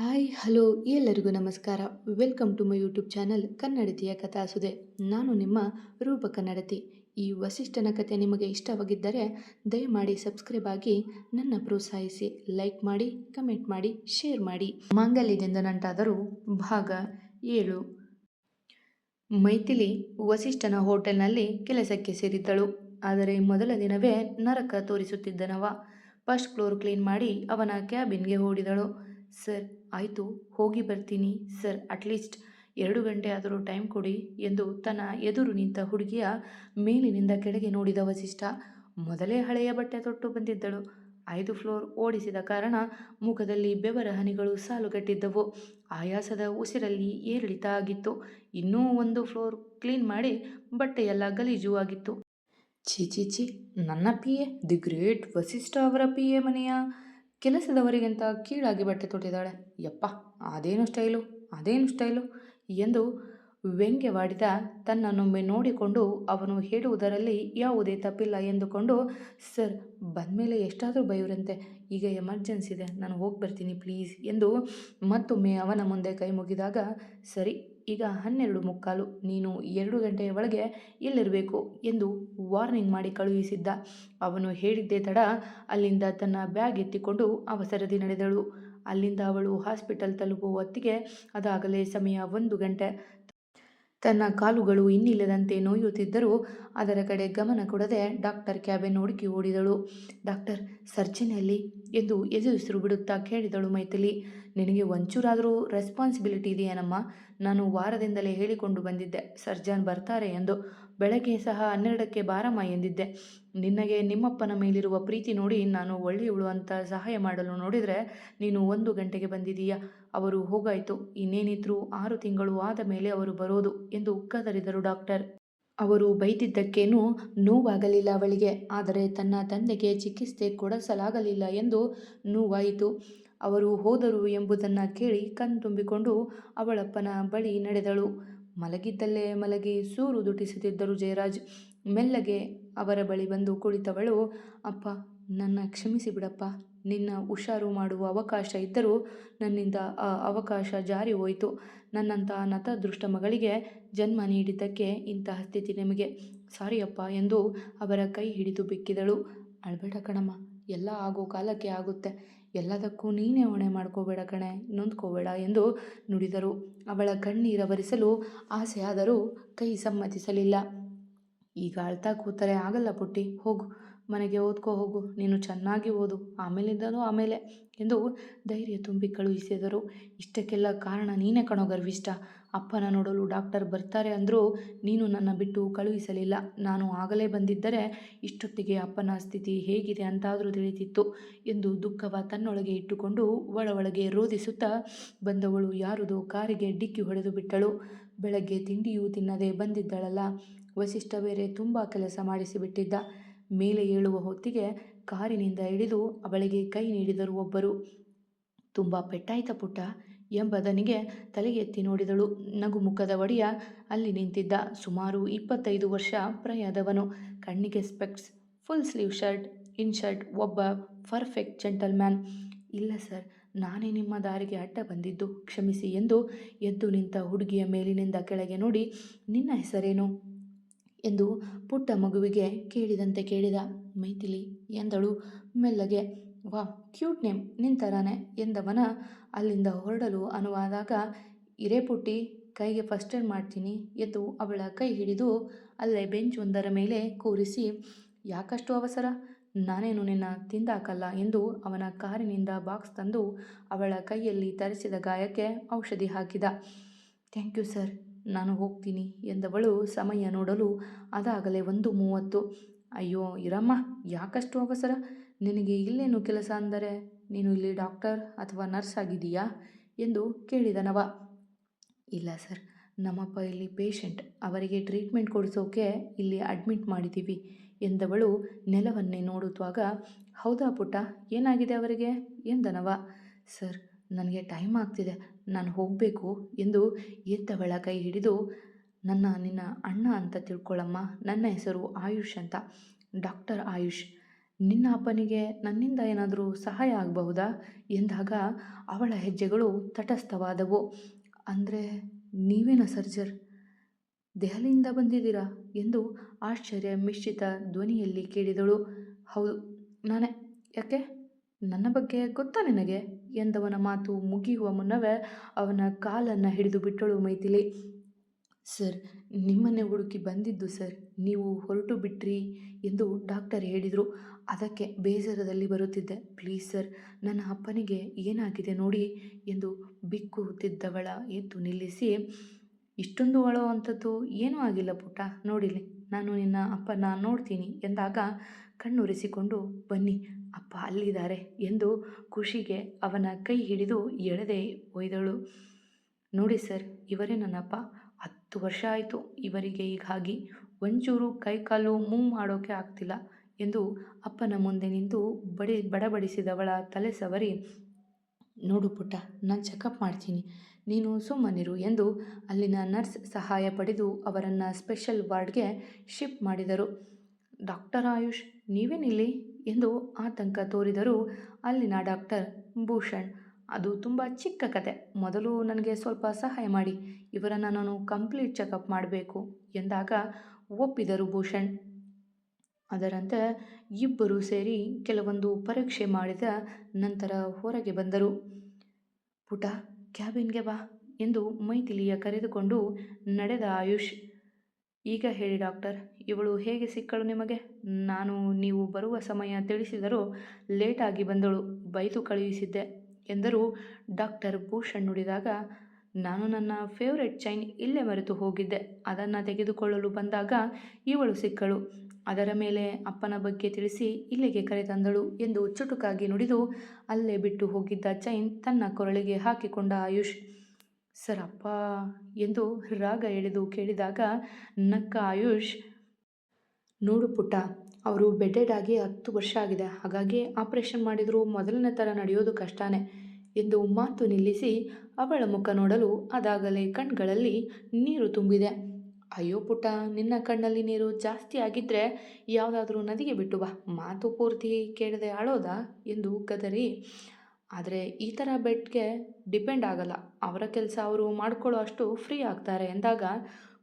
Hi, hello, ಎಲ್ಲರಿಗೂ ನಮಸ್ಕಾರ. Welcome to my YouTube channel ಕನ್ನಡತಿಯ ಕಥಾಸುದೆ. ನಾನು ನಿಮ್ಮ ರೂಪ ಕನ್ನಡತಿ ಈ ವಸಿಷ್ಠನ ಕಥೆ ನಿಮಗೆ ಇಷ್ಟವಾಗಿದ್ದರೆ ದಯಮಾಡಿ ಸಬ್ಸ್ಕ್ರೈಬ್ ಆಗಿ ನನ್ನ ಪ್ರೋತ್ಸಾಹಿಸಿ. ಲೈಕ್ ಮಾಡಿ, ಕಮೆಂಟ್ ಮಾಡಿ, ಶೇರ್ ಮಾಡಿ. ಮಾಂಗಲ್ಯದಿಂದ ನಂಟಾದರೂ ಭಾಗ ಏಳು. ಮೈಥಿಲಿ ವಸಿಷ್ಠನ ಹೋಟೆಲ್ನಲ್ಲಿ ಕೆಲಸಕ್ಕೆ ಸೇರಿದ್ದಳು. ಆದರೆ ಮೊದಲ ದಿನವೇ ನರಕ ತೋರಿಸುತ್ತಿದ್ದನವ. ಫಸ್ಟ್ ಫ್ಲೋರ್ ಕ್ಲೀನ್ ಮಾಡಿ ಅವನ ಕ್ಯಾಬಿನ್ಗೆ ಓಡಿದಳು. ಸರ್ ಆಯಿತು, ಹೋಗಿ ಬರ್ತೀನಿ, ಸರ್ ಅಟ್ಲೀಸ್ಟ್ ಎರಡು ಗಂಟೆ ಆದರೂ ಟೈಮ್ ಕೊಡಿ ಎಂದು ತನ್ನ ಎದುರು ನಿಂತ ಹುಡುಗಿಯ ಮೇಲಿನಿಂದ ಕೆಳಗೆ ನೋಡಿದ ವಸಿಷ್ಠ ಮೊದಲೇ ಹಳೆಯ ಬಟ್ಟೆ ತೊಟ್ಟು ಬಂದಿದ್ದಳು. ಐದು ಫ್ಲೋರ್ ಓಡಿಸಿದ ಕಾರಣ ಮುಖದಲ್ಲಿ ಬೆವರ ಹನಿಗಳು ಸಾಲುಗಟ್ಟಿದ್ದವು. ಆಯಾಸದ ಉಸಿರಲ್ಲಿ ಏರಿಳಿತ ಆಗಿತ್ತು. ಇನ್ನೂ ಒಂದು ಫ್ಲೋರ್ ಕ್ಲೀನ್ ಮಾಡಿ ಬಟ್ಟೆಯೆಲ್ಲ ಗಲೀಜು ಆಗಿತ್ತು. ಛೀ ಛೀ ಛೀ, ನನ್ನ P A the great Vasishtha ಅವರ ಪಿ ಎ ಮನೆಯ? ಕೆಲಸದವರಿಗಿಂತ ಕೀಳಾಗಿ ಬಟ್ಟೆ ತೊಟ್ಟಿದ್ದಾಳೆ. ಯಪ್ಪ, ಅದೇನು ಸ್ಟೈಲು ಅದೇನು ಸ್ಟೈಲು? ಎಂದು ವ್ಯಂಗ್ಯವಾಡಿದ ತನ್ನನ್ನೊಮ್ಮೆ ನೋಡಿಕೊಂಡು ಅವನು ಹೇಳುವುದರಲ್ಲಿ ಯಾವುದೇ ತಪ್ಪಿಲ್ಲ ಎಂದುಕೊಂಡು, ಸರ್, ಬಂದಮೇಲೆ ಎಷ್ಟಾದರೂ ಬೈವ್ರಂತೆ ಈಗ ಎಮರ್ಜೆನ್ಸಿ ಇದೆ ನಾನು ಹೋಗಿ ಬರ್ತೀನಿ ಪ್ಲೀಸ್, ಎಂದು ಮತ್ತೊಮ್ಮೆ ಅವನ ಮುಂದೆ ಕೈ ಮುಗಿದಾಗ, ಸರಿ ಈಗ ಹನ್ನೆರಡು ಮುಕ್ಕಾಲು. ನೀನು ಎರಡು ಗಂಟೆಯ ಒಳಗೆ ಇಲ್ಲಿರಬೇಕು ಎಂದು ವಾರ್ನಿಂಗ್ ಮಾಡಿ ಕಳುಹಿಸಿದ್ದ. ಅವನು ಹೇಳಿದ್ದೇ ತಡ ಅಲ್ಲಿಂದ ತನ್ನ ಬ್ಯಾಗ್ ಎತ್ತಿಕೊಂಡು ಅವಸರದಿ ನಡೆದಳು. ಅಲ್ಲಿಂದ ಅವಳು ಹಾಸ್ಪಿಟಲ್ ತಲುಪುವ ಹೊತ್ತಿಗೆ ಅದಾಗಲೇ ಸಮಯ ಒಂದು ಗಂಟೆ. ತನ್ನ ಕಾಲುಗಳು ಇನ್ನಿಲ್ಲದಂತೆ ನೋಯುತ್ತಿದ್ದರೂ ಅದರ ಕಡೆ ಗಮನ ಕೊಡದೆ ಡಾಕ್ಟರ್ ಕ್ಯಾಬಿನ್ ಹುಡುಕಿ ಓಡಿದಳು. ಡಾಕ್ಟರ್ ಸರ್ಜನಲ್ಲಿ ಎಂದು ಎದುರಿಸಿರು ಬಿಡುತ್ತಾ ಕೇಳಿದಳು ಮೈಥಿಲಿ. ನಿನಗೆ ಒಂಚೂರಾದರೂ ರೆಸ್ಪಾನ್ಸಿಬಿಲಿಟಿ ಇದೆಯೇನಮ್ಮ? ನಾನು ವಾರದಿಂದಲೇ ಹೇಳಿಕೊಂಡು ಬಂದಿದ್ದೆ. ಸರ್ಜನ್ ಬರ್ತಾರೆ ಎಂದು ಬೆಳಗ್ಗೆ ಸಹ ಹನ್ನೆರಡಕ್ಕೆ ಬಾರಮ್ಮ ಎಂದಿದ್ದೆ. ನಿನಗೆ ನಿಮ್ಮಪ್ಪನ ಮೇಲಿರುವ ಪ್ರೀತಿ ನೋಡಿ ನಾನು ಒಳ್ಳೆಯವಳು ಅಂತ ಸಹಾಯ ಮಾಡಲು ನೋಡಿದರೆ ನೀನು ಒಂದು ಗಂಟೆಗೆ ಬಂದಿದೀಯ ಅವರು ಹೋಗಾಯಿತು. ಇನ್ನೇನಿದ್ರು ಆರು ತಿಂಗಳು ಆದ ಮೇಲೆ ಅವರು ಬರೋದು ಎಂದು ಉಕ್ಕದರಿದರು ಡಾಕ್ಟರ್. ಅವರು ಬೈದಿದ್ದಕ್ಕೇನೂ ನೋವಾಗಲಿಲ್ಲ ಅವಳಿಗೆ. ಆದರೆ ತನ್ನ ತಂದೆಗೆ ಚಿಕಿತ್ಸೆ ಕೊಡಿಸಲಾಗಲಿಲ್ಲ ಎಂದು ನೋವಾಯಿತು. ಅವರು ಹೋದರು ಎಂಬುದನ್ನು ಕೇಳಿ ಕಣ್ತುಂಬಿಕೊಂಡು ಅವಳಪ್ಪನ ಬಳಿ ನಡೆದಳು. ಮಲಗಿದ್ದಲ್ಲೇ ಮಲಗಿ ಸೂರು ದುಟಿಸುತ್ತಿದ್ದರು ಜಯರಾಜ್. ಮೆಲ್ಲಗೆ ಅವರ ಬಳಿ ಬಂದು ಕುಳಿತವಳು, ಅಪ್ಪ, ನನ್ನ ಕ್ಷಮಿಸಿ ಬಿಡಪ್ಪ. ನಿನ್ನ ಹುಷಾರು ಮಾಡುವ ಅವಕಾಶ ಇದ್ದರೂ ನನ್ನಿಂದ ಆ ಅವಕಾಶ ಜಾರಿ ಹೋಯಿತು. ನನ್ನಂತಹ ನತದೃಷ್ಟ ಮಗಳಿಗೆ ಜನ್ಮ ನೀಡಿದ್ದಕ್ಕೆ ಇಂತಹ ಸ್ಥಿತಿ ನಿಮಗೆ. ಸಾರಿಯಪ್ಪ ಎಂದು ಅವರ ಕೈ ಹಿಡಿದು ಬಿಕ್ಕಿದಳು. ಅಳ್ಬೇಡ ಕಣಮ್ಮ, ಎಲ್ಲ ಆಗೋ ಕಾಲಕ್ಕೆ ಆಗುತ್ತೆ. ಎಲ್ಲದಕ್ಕೂ ನೀನೇ ಹೊಣೆ ಮಾಡ್ಕೋಬೇಡ ಕಣೆ, ನೊಂದ್ಕೋಬೇಡ ಎಂದು ನುಡಿದರು. ಅವಳ ಕಣ್ಣೀರವರಿಸಲು ಆಸೆಯಾದರೂ ಕೈ ಸಮ್ಮತಿಸಲಿಲ್ಲ. ಈಗ ಅಳ್ತಾ ಕೂತರೆ ಆಗಲ್ಲ ಪುಟ್ಟಿ, ಹೋಗು, ಮನೆಗೆ ಓದ್ಕೋ ಹೋಗು, ನೀನು ಚೆನ್ನಾಗಿ ಓದು, ಆಮೇಲಿಂದನೂ ಆಮೇಲೆ, ಎಂದು ಧೈರ್ಯ ತುಂಬಿ ಕಳುಹಿಸಿದರು. ಇಷ್ಟಕ್ಕೆಲ್ಲ ಕಾರಣ ನೀನೇ ಕಣೋ ಗರ್ವಿಷ್ಠ. ಅಪ್ಪನ ನೋಡಲು ಡಾಕ್ಟರ್ ಬರ್ತಾರೆ ಅಂದರೂ ನೀನು ನನ್ನ ಬಿಟ್ಟು ಕಳುಹಿಸಲಿಲ್ಲ. ನಾನು ಆಗಲೇ ಬಂದಿದ್ದರೆ ಇಷ್ಟೊತ್ತಿಗೆ ಅಪ್ಪನ ಸ್ಥಿತಿ ಹೇಗಿದೆ ಅಂತಾದರೂ ತಿಳಿತಿತ್ತು ಎಂದು ದುಃಖವ ತನ್ನೊಳಗೆ ಇಟ್ಟುಕೊಂಡು ಒಳ ಒಳಗೆ ರೋಧಿಸುತ್ತಾ ಬಂದವಳು ಯಾರದೋ ಕಾರಿಗೆ ಡಿಕ್ಕಿ ಹೊಡೆದು ಬಿಟ್ಟಳು. ಬೆಳಗ್ಗೆ ತಿಂಡಿಯೂ ತಿನ್ನದೆ ಬಂದಿದ್ದಳಲ್ಲ. ವಸಿಷ್ಠ ಬೇರೆ ತುಂಬ ಕೆಲಸ ಮಾಡಿಸಿಬಿಟ್ಟಿದ್ದ. ಮೇಲೆ ಏಳುವ ಹೊತ್ತಿಗೆ ಕಾರಿನಿಂದ ಇಳಿದು ಅವಳಿಗೆ ಕೈ ನೀಡಿದರು ಒಬ್ಬರು. ತುಂಬ ಪೆಟ್ಟಾಯ್ತ ಪುಟ್ಟ? ಎಂಬದನಿಗೆ ತಲೆ ಎತ್ತಿ ನೋಡಿದಳು. ನಗುಮುಖದ ಒಡೆಯ ಅಲ್ಲಿ ನಿಂತಿದ್ದ ಸುಮಾರು ಇಪ್ಪತ್ತೈದು ವರ್ಷ ಪ್ರಾಯದವನು. ಕಣ್ಣಿಗೆ specs, full sleeve shirt, in shirt, ಒಬ್ಬ ಪರ್ಫೆಕ್ಟ್ ಜೆಂಟಲ್ಮ್ಯಾನ್. ಇಲ್ಲ ಸರ್, ನಾನೇ ನಿಮ್ಮ ದಾರಿಗೆ ಅಡ್ಡ ಬಂದಿದ್ದು. ಕ್ಷಮಿಸಿ ಎಂದು ಎದ್ದು ನಿಂತ ಹುಡುಗಿಯ ಮೇಲಿನಿಂದ ಕೆಳಗೆ ನೋಡಿ, ನಿನ್ನ ಹೆಸರೇನು? ಎಂದು ಪುಟ್ಟ ಮಗುವಿಗೆ ಕೇಳಿದಂತೆ ಕೇಳಿದ. ಮೈಥಿಲಿ ಎಂದಳು. ಮೆಲ್ಲಗೆ ವಾ, ಕ್ಯೂಟ್ ನೇಮ್ ನಿಂತರಾನೆ ಎಂದವನ ಅಲ್ಲಿಂದ ಹೊರಡಲು ಅನುವಾದಾಗ, ಇರೇ ಪುಟ್ಟಿ, ಕೈಗೆ ಫಸ್ಟ್ ಏಡ್ ಮಾಡ್ತೀನಿ ಎದ್ದು ಅವಳ ಕೈ ಹಿಡಿದು ಅಲ್ಲೇ ಬೆಂಚ್ ಒಂದರ ಮೇಲೆ ಕೂರಿಸಿ, ಯಾಕಷ್ಟು ಅವಸರ? ನಾನೇನು ನಿನ್ನ ತಿಂದಾಕಲ್ಲ ಎಂದು ಅವನ ಕಾರಿನಿಂದ ಬಾಕ್ಸ್ ತಂದು ಅವಳ ಕೈಯಲ್ಲಿ ತರಿಸಿದ ಗಾಯಕ್ಕೆ ಔಷಧಿ ಹಾಕಿದ. ಥ್ಯಾಂಕ್ ಯು ಸರ್, ನಾನು ಹೋಗ್ತೀನಿ ಎಂದವಳು ಸಮಯ ನೋಡಲು ಅದಾಗಲೇ ಒಂದು ಮೂವತ್ತು. ಅಯ್ಯೋ, ಇರಮ್ಮ, ಯಾಕಷ್ಟು ಅವಸರ? ನಿನಗೆ ಇಲ್ಲೇನು ಕೆಲಸ ಅಂದರೆ ನೀನು ಇಲ್ಲಿ ಡಾಕ್ಟರ್ ಅಥವಾ ನರ್ಸ್ ಆಗಿದೀಯಾ ಎಂದು ಕೇಳಿದನವ. ಇಲ್ಲ ಸರ್, ನಮ್ಮಪ್ಪ ಇಲ್ಲಿ ಪೇಷಂಟ್, ಅವರಿಗೆ ಟ್ರೀಟ್ಮೆಂಟ್ ಕೊಡಿಸೋಕೆ ಇಲ್ಲಿ ಅಡ್ಮಿಟ್ ಮಾಡಿದ್ದೀವಿ ಎಂದವಳು ನೆಲವನ್ನೇ ನೋಡುತ್ತಾಗ ಹೌದಾ ಪುಟ್ಟ, ಏನಾಗಿದೆ ಅವರಿಗೆ ಎಂದನವ. ಸರ್, ನನಗೆ ಟೈಮ್ ಆಗ್ತಿದೆ, ನಾನು ಹೋಗಬೇಕು ಎಂದು ಎದ್ದವಳ ಕೈ ಹಿಡಿದು, ನನ್ನ ನಿನ್ನ ಅಣ್ಣ ಅಂತ ತಿಳ್ಕೊಳ್ಳಮ್ಮ ನನ್ನ ಹೆಸರು ಆಯುಷ್ ಅಂತ. ಡಾಕ್ಟರ್ ಆಯುಷ್ ನಿನ್ನ ಅಪ್ಪನಿಗೆ ನನ್ನಿಂದ ಏನಾದರೂ ಸಹಾಯ ಆಗಬಹುದಾ? ಎಂದಾಗ ಅವಳ ಹೆಜ್ಜೆಗಳು ತಟಸ್ಥವಾದವು. ಅಂದರೆ, ನೀವೇನ ಸರ್ಜರ್? ದೆಹಲಿಯಿಂದ ಬಂದಿದ್ದೀರಾ? ಎಂದು ಆಶ್ಚರ್ಯ ಮಿಶ್ರಿತ ಧ್ವನಿಯಲ್ಲಿ ಕೇಳಿದಳು. ಹೌದು, ನಾನೇ. ಯಾಕೆ? ನನ್ನ ಬಗ್ಗೆ ಗೊತ್ತಾ ನಿನಗೆ? ಎಂದವನ ಮಾತು ಮುಗಿಯುವ ಮುನ್ನವೇ ಅವನ ಕಾಲನ್ನು ಹಿಡಿದು ಬಿಟ್ಟಳು ಮೈಥಿಲಿ. ಸರ್ ನಿಮ್ಮನ್ನೇ ಹುಡುಕಿ ಬಂದಿದ್ದು ಸರ್, ನೀವು ಹೊರಟು ಬಿಟ್ರಿ ಎಂದು ಡಾಕ್ಟರ್ ಹೇಳಿದರು. ಅದಕ್ಕೆ ಬೇಸರದಲ್ಲಿ ಬರುತ್ತಿದ್ದೆ. ಪ್ಲೀಸ್ ಸರ್, ನನ್ನ ಅಪ್ಪನಿಗೆ ಏನಾಗಿದೆ ನೋಡಿ ಎಂದು ಬಿಕ್ಕುತ್ತಿದ್ದವಳ ಎದ್ದು ನಿಲ್ಲಿಸಿ, ಇಷ್ಟೊಂದು ಅಳೋ ಅಂಥದ್ದು ಏನೂ ಆಗಿಲ್ಲ ಪುಟ್ಟ ನೋಡಿಲಿ ನಾನು ನಿನ್ನ ಅಪ್ಪನ ನೋಡ್ತೀನಿ ಎಂದಾಗ ಕಣ್ಣುರಿಸಿಕೊಂಡು, ಬನ್ನಿ, ಅಪ್ಪ ಅಲ್ಲಿದ್ದಾರೆ ಎಂದು ಖುಷಿಗೆ ಅವನ ಕೈ ಹಿಡಿದು ಎಳೆದೇ ಒಯ್ದಳು. ನೋಡಿ ಸರ್, ಇವರೇ ನನ್ನಪ್ಪ ಹತ್ತು ವರ್ಷ ಆಯಿತು ಇವರಿಗೆ ಹೀಗಾಗಿ ಒಂಚೂರು ಕೈಕಾಲು ಮೂವ್ ಮಾಡೋಕೆ ಆಗ್ತಿಲ್ಲ ಎಂದು ಅಪ್ಪನ ಮುಂದೆ ನಿಂತು ಬಡಿ ಬಡಬಡಿಸಿದವಳ ತಲೆ ಸವರಿ, ನೋಡು ಪುಟ್ಟ, ನಾನು ಚೆಕಪ್ ಮಾಡ್ತೀನಿ, ನೀನು ಸುಮ್ಮನಿರು ಎಂದು ಅಲ್ಲಿನ ನರ್ಸ್ ಸಹಾಯ ಪಡೆದು ಅವರನ್ನು ಸ್ಪೆಷಲ್ ವಾರ್ಡ್ಗೆ ಶಿಫ್ಟ್ ಮಾಡಿದರು. ಡಾಕ್ಟರ್ ಆಯುಷ್, ನೀವೇನಿಲ್ಲಿ? ಎಂದು ಆತಂಕ ತೋರಿದರು ಅಲ್ಲಿನ ಡಾಕ್ಟರ್ ಭೂಷಣ್. ಅದು ತುಂಬ ಚಿಕ್ಕ ಕತೆ. ಮೊದಲು ನನಗೆ ಸ್ವಲ್ಪ ಸಹಾಯ ಮಾಡಿ. ಇವರನ್ನು ನಾನು ಕಂಪ್ಲೀಟ್ ಚೆಕಪ್ ಮಾಡಬೇಕು ಎಂದಾಗ ಒಪ್ಪಿದರು ಭೂಷಣ್. ಅದರಂತೆ ಇಬ್ಬರು ಸೇರಿ ಕೆಲವೊಂದು ಪರೀಕ್ಷೆ ಮಾಡಿದ ನಂತರ ಹೊರಗೆ ಬಂದರು. ಪುಟ ಕ್ಯಾಬಿನ್ಗೆ ಬಾ ಎಂದು ಮೈಥಿಲಿಯ ಕರೆದುಕೊಂಡು ನಡೆದ ಆಯುಷ್. ಈಗ ಹೇಳಿ ಡಾಕ್ಟರ್, ಇವಳು ಹೇಗೆ ಸಿಕ್ಕಳು ನಿಮಗೆ? ನಾನು, ನೀವು ಬರುವ ಸಮಯ ತಿಳಿಸಿದರೂ ಲೇಟಾಗಿ ಬಂದಳು. ಬೈದು ಕಳುಹಿಸಿದ್ದೆ. ಎಂದರು. ಡಾಕ್ಟರ್ ಭೂಷಣ್ ನುಡಿದಾಗ, ನಾನು ನನ್ನ ಫೇವ್ರೆಟ್ ಚೈನ್ ಇಲ್ಲೇ ಮರೆತು ಹೋಗಿದ್ದೆ. ಅದನ್ನು ತೆಗೆದುಕೊಳ್ಳಲು ಬಂದಾಗ ಇವಳು ಸಿಕ್ಕಳು. ಅದರ ಮೇಲೆ ಅಪ್ಪನ ಬಗ್ಗೆ ತಿಳಿಸಿ ಇಲ್ಲಿಗೆ ಕರೆತಂದಳು ಎಂದು ಚುಟುಕಾಗಿ ನುಡಿದು ಅಲ್ಲೇ ಬಿಟ್ಟು ಹೋಗಿದ್ದ ಚೈನ್ ತನ್ನ ಕೊರಳಿಗೆ ಹಾಕಿಕೊಂಡ ಆಯುಷ್. ಸರ್ ಅಪ್ಪ ಎಂದು ರಾಗ ಎಳೆದು ಕೇಳಿದಾಗ ನಕ್ಕ ಆಯುಷ್, ನೋಡು ಪುಟ್ಟ ಅವರು ಬೆಡ್ಡೆಡ್ ಆಗಿ ಹತ್ತು ವರ್ಷ ಆಗಿದೆ. ಹಾಗಾಗಿ ಆಪರೇಷನ್ ಮಾಡಿದರೂ, ಮೊದಲನೇ ಥರ ನಡೆಯೋದು ಕಷ್ಟನೇ. ಎಂದು ಮಾತು ನಿಲ್ಲಿಸಿ ಅವಳ ಮುಖ ನೋಡಲು ಅದಾಗಲೇ ಕಣ್ಗಳಲ್ಲಿ ನೀರು ತುಂಬಿದೆ. ಅಯ್ಯೋ ಪುಟ್ಟ, ನಿನ್ನ ಕಣ್ಣಲ್ಲಿ ನೀರು ಜಾಸ್ತಿ ಆಗಿದ್ದರೆ ಯಾವುದಾದ್ರೂ ನದಿಗೆ ಬಿಟ್ಟು ಬಾ. ಮಾತು ಪೂರ್ತಿ ಕೇಳದೆ ಆಳೋದಾ ಎಂದು ಕದರಿ ಆದರೆ ಈ ಥರ ಬೆಡ್ಗೆ ಡಿಪೆಂಡ್ ಆಗಲ್ಲ. ಅವರ ಕೆಲಸ ಅವರು ಮಾಡ್ಕೊಳ್ಳೋ ಅಷ್ಟು ಫ್ರೀ ಆಗ್ತಾರೆ. ಎಂದಾಗ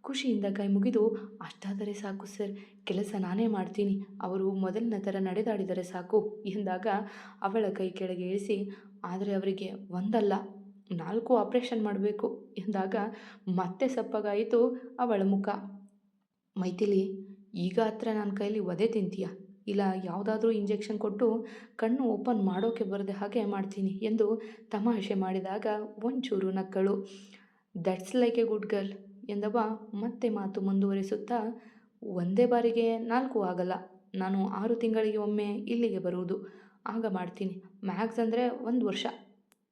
ಖುಷಿಯಿಂದ ಕೈ ಮುಗಿದು, ಅಷ್ಟಾದರೆ ಸಾಕು ಸರ್, ಕೆಲಸ ನಾನೇ ಮಾಡ್ತೀನಿ. ಅವರು ಮೊದಲಿನ ಥರ ನಡೆದಾಡಿದರೆ ಸಾಕು, ಎಂದಾಗ ಅವಳ ಕೈ ಕೆಳಗೆ ಇಳಿಸಿ, ಆದರೆ ಅವರಿಗೆ ಒಂದಲ್ಲ, ನಾಲ್ಕು ಆಪ್ರೇಷನ್ ಮಾಡಬೇಕು, ಎಂದಾಗ ಮತ್ತೆ ಸಪ್ಪಗಾಯಿತು ಅವಳ ಮುಖ. ಮೈಥಿಲಿ, ಈಗ ಹತ್ರ ನನ್ನ ಕೈಲಿ ಒದೆ ತಿಂತೀಯ? ಇಲ್ಲ ಯಾವುದಾದ್ರೂ ಇಂಜೆಕ್ಷನ್ ಕೊಟ್ಟು ಕಣ್ಣು ಓಪನ್ ಮಾಡೋಕೆ ಬರದೆ ಹಾಗೆ ಮಾಡ್ತೀನಿ, ಎಂದು ತಮಾಷೆ ಮಾಡಿದಾಗ ಒಂಚೂರು ನಕ್ಕಳು. That's like a good girl. ಎಂದವ ಮತ್ತೆ ಮಾತು ಮುಂದುವರಿಸುತ್ತಾ, ಒಂದೇ ಬಾರಿಗೆ ನಾಲ್ಕು ಆಗಲ್ಲ. ನಾನು ಆರು ತಿಂಗಳಿಗೆ ಒಮ್ಮೆ ಇಲ್ಲಿಗೆ ಬರುವುದು. ಆಗ ಮಾಡ್ತೀನಿ. ಮ್ಯಾಕ್ಸ್ ಅಂದರೆ ಒಂದು ವರ್ಷ.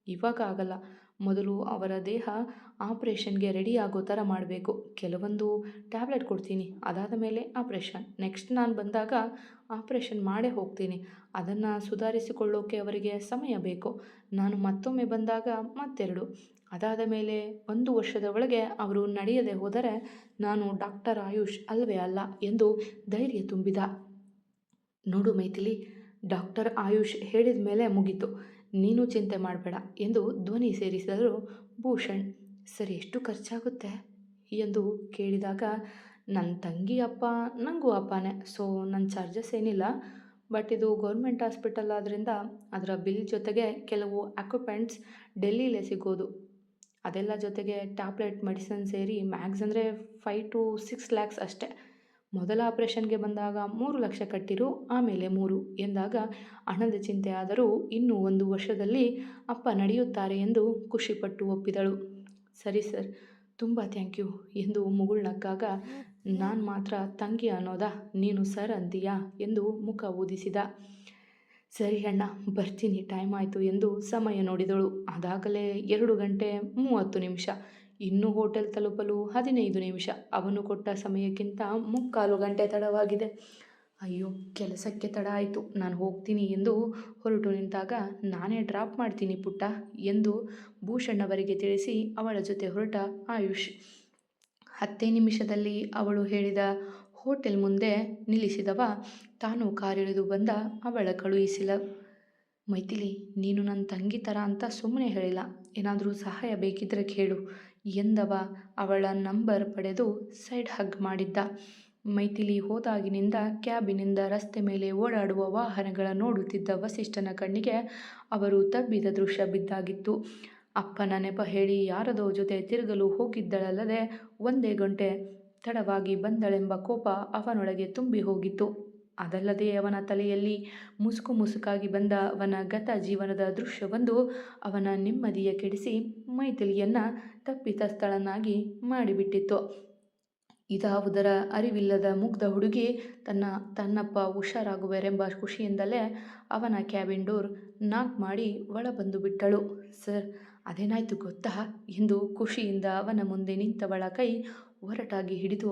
ಇವಾಗ ಆಗಲ್ಲ. ಮೊದಲು ಅವರ ದೇಹ ಆಪ್ರೇಷನ್ಗೆ ರೆಡಿ ಆಗೋ ಥರ ಮಾಡಬೇಕು. ಕೆಲವೊಂದು ಟ್ಯಾಬ್ಲೆಟ್ ಕೊಡ್ತೀನಿ. ಅದಾದ ಮೇಲೆ ಆಪ್ರೇಷನ್. ನೆಕ್ಸ್ಟ್ ನಾನು ಬಂದಾಗ ಆಪ್ರೇಷನ್ ಮಾಡೇ ಹೋಗ್ತೀನಿ. ಅದನ್ನು ಸುಧಾರಿಸಿಕೊಳ್ಳೋಕೆ ಅವರಿಗೆ ಸಮಯ ಬೇಕು. ನಾನು ಮತ್ತೊಮ್ಮೆ ಬಂದಾಗ ಮತ್ತೆರಡು. ಅದಾದ ಮೇಲೆ ಒಂದು ವರ್ಷದ ಒಳಗೆ ಅವರು ನಡೆಯದೆ ಹೋದರೆ ನಾನು ಡಾಕ್ಟರ್ ಆಯುಷ್ ಅಲ್ವೇ ಅಲ್ಲ ಎಂದು ಧೈರ್ಯ ತುಂಬಿದ. ನೋಡು ಮೈಥಿಲಿ, ಡಾಕ್ಟರ್ ಆಯುಷ್ ಹೇಳಿದ ಮೇಲೆ ಮುಗೀತು. ನೀನು ಚಿಂತೆ ಮಾಡಬೇಡ ಎಂದು ಧ್ವನಿ ಸೇರಿಸಿದರು ಭೂಷಣ್. ಸರಿ, ಎಷ್ಟು ಖರ್ಚಾಗುತ್ತೆ? ಎಂದು ಕೇಳಿದಾಗ ನನ್ನ ತಂಗಿ ಅಪ್ಪ ನನಗೂ ಅಪ್ಪನೇ. ಸೊ ನನ್ನ ಚಾರ್ಜಸ್ ಏನಿಲ್ಲ. ಬಟ್ ಇದು ಗೌರ್ಮೆಂಟ್ ಹಾಸ್ಪಿಟಲ್ ಆದ್ದರಿಂದ ಅದರ ಬಿಲ್ ಜೊತೆಗೆ ಕೆಲವು ಅಕ್ಯುಪೆಂಟ್ಸ್ ಡೆಲ್ಲಿಲೇ ಸಿಗೋದು. ಅದೆಲ್ಲ ಜೊತೆಗೆ ಟ್ಯಾಬ್ಲೆಟ್ ಮೆಡಿಸಿನ್ ಸೇರಿ ಮ್ಯಾಕ್ಸ್ ಅಂದರೆ ಫೈವ್ ಟು ಸಿಕ್ಸ್ ಲ್ಯಾಕ್ಸ್ ಅಷ್ಟೇ. ಮೊದಲ ಆಪ್ರೇಷನ್ಗೆ ಬಂದಾಗ ಮೂರು ಲಕ್ಷ ಕಟ್ಟಿರು, ಆಮೇಲೆ ಮೂರು ಎಂದಾಗ ಹಣದ ಚಿಂತೆ ಆದರೂ ಇನ್ನೂ ಒಂದು ವರ್ಷದಲ್ಲಿ ಅಪ್ಪ ನಡೆಯುತ್ತಾರೆ ಎಂದು ಖುಷಿಪಟ್ಟು ಒಪ್ಪಿದಳು. ಸರಿ ಸರ್, ತುಂಬ ಥ್ಯಾಂಕ್ ಯು ಎಂದು ಮುಗುಳ್ನಕ್ಕಾಗ ನಾನು ಮಾತ್ರ ತಂಗಿ ಅನ್ನೋದಾ, ನೀನು ಸರ್ ಅಂತೀಯಾ ಎಂದು ಮುಖ ಊದಿಸಿದ. ಸರಿ ಅಣ್ಣ, ಬರ್ತೀನಿ ಟೈಮ್ ಆಯಿತು ಎಂದು ಸಮಯ ನೋಡಿದಳು. ಅದಾಗಲೇ ಎರಡು ಗಂಟೆ ಮೂವತ್ತು ನಿಮಿಷ. ಇನ್ನು ಹೋಟೆಲ್ ತಲುಪಲು ಹದಿನೈದು ನಿಮಿಷ. ಅವನು ಕೊಟ್ಟ ಸಮಯಕ್ಕಿಂತ ಮುಕ್ಕಾಲು ಗಂಟೆ ತಡವಾಗಿದೆ. ಅಯ್ಯೋ, ಕೆಲಸಕ್ಕೆ ತಡ ಆಯಿತು. ನಾನು ಹೋಗ್ತೀನಿ ಎಂದು ಹೊರಟು ನಿಂತಾಗ, ನಾನೇ ಡ್ರಾಪ್ ಮಾಡ್ತೀನಿ ಪುಟ್ಟ ಎಂದು ಭೂಷಣ್ಣವರಿಗೆ ತಿಳಿಸಿ ಅವಳ ಜೊತೆ ಹೊರಟ ಆಯುಷ್. ಹತ್ತೇ ನಿಮಿಷದಲ್ಲಿ ಅವಳು ಹೇಳಿದ ಹೋಟೆಲ್ ಮುಂದೆ ನಿಲ್ಲಿಸಿದವ. ತಾನು ಕಾರಿಳಿದು ಬಂದ ಅವಳ ಕಳುಹಿಸಿಲ. ಮೈಥಿಲಿ, ನೀನು ನನ್ನ ತಂಗಿ ಥರ ಅಂತ ಸುಮ್ಮನೆ ಹೇಳಿಲ್ಲ. ಏನಾದರೂ ಸಹಾಯ ಬೇಕಿದ್ರೆ ಕೇಳು ಎಂದವ ಅವಳ ನಂಬರ್ ಪಡೆದು ಸೈಡ್ ಹಗ್ ಮಾಡಿದ್ದ. ಮೈಥಿಲಿ ಹೋದಾಗಿನಿಂದ ಕ್ಯಾಬಿನಿಂದ ರಸ್ತೆ ಮೇಲೆ ಓಡಾಡುವ ವಾಹನಗಳ ನೋಡುತ್ತಿದ್ದ ವಸಿಷ್ಠನ ಕಣ್ಣಿಗೆ ಅವರು ತಬ್ಬಿದ ದೃಶ್ಯ ಬಿದ್ದಾಗಿತ್ತು. ಅಪ್ಪನ ನೆಪ ಹೇಳಿ ಯಾರದೋ ಜೊತೆ ತಿರುಗಲು ಹೋಗಿದ್ದಳಲ್ಲದೆ ಒಂದೇ ಗಂಟೆ ತಡವಾಗಿ ಬಂದಳೆಂಬ ಕೋಪ ಅವನೊಳಗೆ ತುಂಬಿ ಹೋಗಿತ್ತು. ಅದಲ್ಲದೆ ಅವನ ತಲೆಯಲ್ಲಿ ಮುಸುಕು ಮುಸುಕಾಗಿ ಬಂದ ಅವನ ಗತ ಜೀವನದ ದೃಶ್ಯವೊಂದು ಅವನ ನೆಮ್ಮದಿಯ ಕೆಡಿಸಿ ಮೈಥಿಲಿಯನ್ನ ತಪ್ಪಿತಸ್ಥಳನ್ನಾಗಿ ಮಾಡಿಬಿಟ್ಟಿತ್ತು. ಇದಾವುದರ ಅರಿವಿಲ್ಲದ ಮುಗ್ಧ ಹುಡುಗಿ ತನ್ನ ತನ್ನಪ್ಪ ಹುಷಾರಾಗುವರೆಂಬ ಖುಷಿಯಿಂದಲೇ ಅವನ ಕ್ಯಾಬಿನ್ ಡೋರ್ ನಾಕ್ ಮಾಡಿ ಒಳ ಬಂದು ಬಿಟ್ಟಳು. ಸರ್, ಅದೇನಾಯ್ತು ಗೊತ್ತಾ? ಎಂದು ಖುಷಿಯಿಂದ ಅವನ ಮುಂದೆ ನಿಂತವಳ ಕೈ ಒರಟಾಗಿ ಹಿಡಿದು,